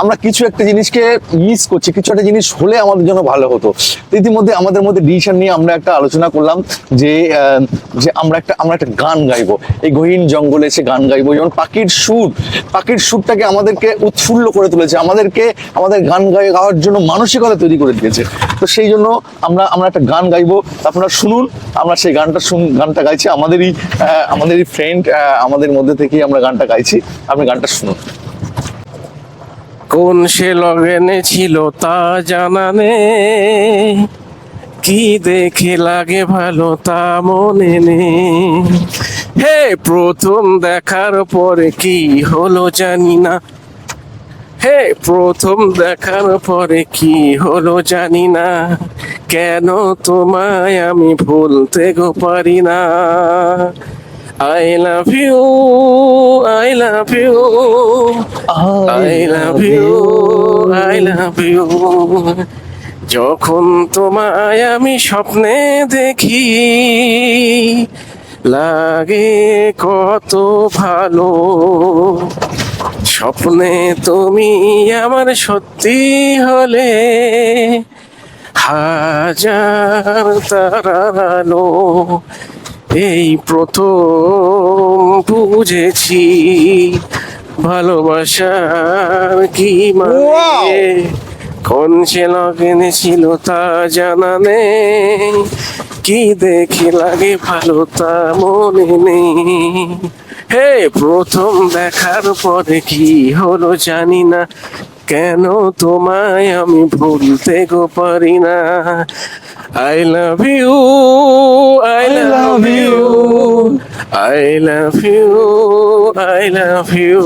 আমরা কিছু একটা জিনিসকে মিস করছি, কিছু একটা জিনিস হলে আমাদের জন্য ভালো হতো। ইতিমধ্যে আমাদের মধ্যে ডিসিশন নিয়ে আমরা একটা আলোচনা করলাম যে যে আমরা একটা আমরা একটা গান গাইবো। এই গহীন জঙ্গলে এসে গান গাইবো। যেমন পাখির সুর, পাখির সুরটাকে আমাদেরকে উৎফুল্ল করে তুলেছে। আমাদেরকে, আমাদের গান গাই, গাওয়ার জন্য মানসিকতা তৈরি করে দিয়েছে। তো সেই জন্য আমরা আমরা একটা গান গাইবো। আপনারা শুনুন, আমরা সেই গানটা শুন, গানটা গাইছি। আমাদেরই আমাদেরই ফ্রেন্ড আমাদের মধ্যে থেকেই আমরা গানটা গাইছি। আপনি গানটা শুনুন। কোন সে লগেনে ছিল তা জানা নেই। কি দেখে লাগে ভালো তা মনে নেই। হে, প্রথম দেখার পরে কি হলো জানি না। হে, প্রথম দেখার পরে কি হলো জানি না। কেন তোমায় আমি ভুলতে গো পারি না। I love you I love you I love you I love you যখন তোমায় আমি স্বপ্নে দেখি, লাগে কত ভালো। স্বপ্নে তুমি আমার সত্যি হলে, হাজার তারালো এই প্রথম বুঝেছি ভালোবাসার কি মানে? কোন সে লগেনে ছিল তা জানা নেই। কি দেখে লাগে ভালো তা মনে নেই। হে প্রথম দেখার পরে কি হলো জানি না। কেন তোমায় আমি ভুলতে গো পারি না? I love you I love you I love you I love you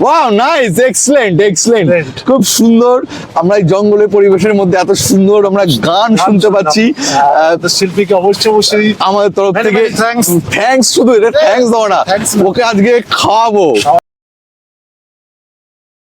wow nice excellent excellent খুব সুন্দর। আমরা এই জঙ্গলের পরিবেশের মধ্যে এত সুন্দর আমরা গান শুনতে পাচ্ছি। আহ, তো শিল্পীকে অবশ্যই অবশ্যই আমাদের তরফ থেকে thanks. থ্যাঙ্কস শুধু এটা থ্যাঙ্কস দাও না। ওকে আজকে খাওয়াবো।